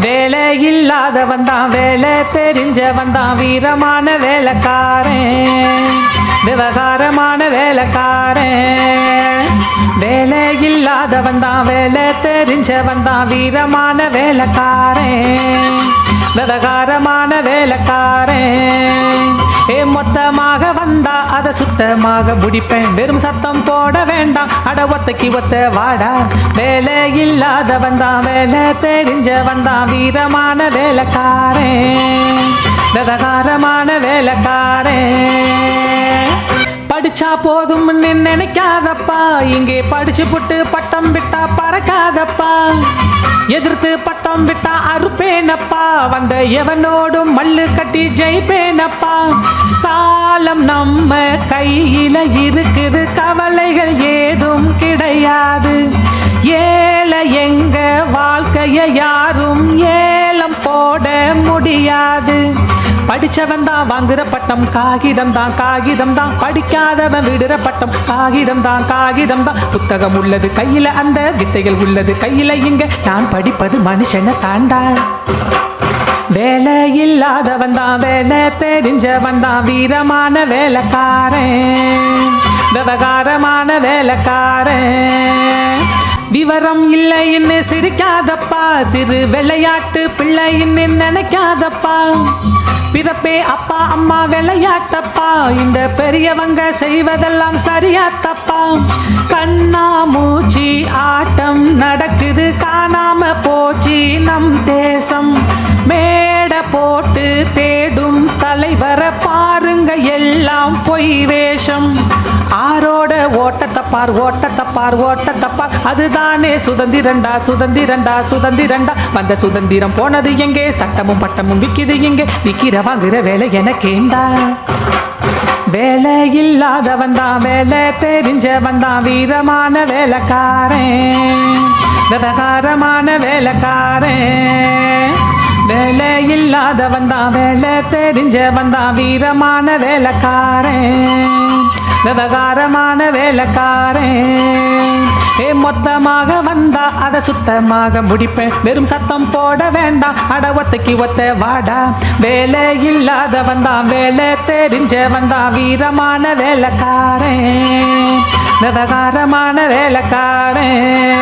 வேலை இல்லாதவன் தான் வேலை தெரிஞ்சவன் தான் வீரமான வேலைக்காரன் விவகாரமான வேலைக்காரன். வேலை இல்லாதவன் தான் வேலை தெரிஞ்சவன் தான் வீரமான வேலைக்காரன். விவகாரமான வேலைக்காரன் ஏ மொத்தமாக வந்தா அதை சுத்தமாக முடிப்பேன். வெறும் சத்தம் போட வேண்டாம். அட ஒத்தைக்கு ஒத்த வாடா. வேலை இல்லாத வந்தான் வேலை தெரிஞ்ச வந்தான் வீரமான வேலைக்காரன் விவகாரமான வேலைக்காரன் படிச்சா போதும் நினைக்காதப்பா. இங்கே படிச்சு புட்டு பட்டம் விட்டா பறக்காதப்பா. எதிர்த்து பட்டம் விட்டா ஜெயிப்பேனப்பா. வந்த எவனோடும் மல்லு கட்டி ஜெயிப்பேனப்பா. காலம் நம்ம கையில இருக்குது கவலைகள் ஏதும் கிடையாது. படிச்சவன் தான் வாங்குற பட்டம் காகிதம் தான் காகிதம் தான் படிக்காதவன் விடுற பட்டம் காகிதம் தான் காகிதம் தான் புத்தகம் உள்ளது கையில அந்த வித்தைகள் உள்ளது கையில இங்க நான் படிப்பது மனுஷனை தாண்டா. வேலை இல்லாதவன் தான் வேலை தெரிஞ்சவன் தான் வீரமான வேலைக்காரன் விவகாரமான வேலைக்காரன். விவரம் இல்லைன்னு சிரிக்காதப்பா சிறு விளையாட்டு பிள்ளைன்னு நினைக்காதப்பா. பிறப்பே அப்பா அம்மா விளையாட்டப்பா. இந்த பெரியவங்க செய்வதெல்லாம் சரியா தப்பா கண்ணா மூச்சி ஆட்டம் நடக்குது காணாம போச்சு நம் தேசம். மேடை போட்டு தேடும் தலைவரை பாருங்க எல்லாம் பொய்வே ஓட ஓட்டத்தப்பார் ஓட்டத்தப்பார் ஓட்டத்தப்பார் அதுதானே சுதந்திரண்டா சுதந்திரண்டா சுதந்திரண்டா. வந்த சுதந்திரம் போனது எங்கே? சட்டமும் பட்டமும் விக்கிது எங்கே? விக்கிற வாங்குற வேலை எனக்கேண்டா வேலை இல்லாதவன் தான் வேலை தெரிஞ்சவன் தான் வீரமான வேலைக்காரன். விவகாரமான வேலைக்காரன். வேலை இல்லாதவன் தான் வேலை தெரிஞ்சவன் தான் வீரமான வேலைக்காரன். விவகாரமான வேலைக்காரன். ஏ மொத்தமாக வந்தா அதை சுத்தமாக முடிப்பேன். வெறும் சத்தம் போட வேண்டாம். அட ஒத்தைக்கு ஒத்த வாடா. வேலை இல்லாத தான். வேலை தெரிஞ்ச தான். வீரமான வேலைக்காரன். விவகாரமான வேலைக்காரன்.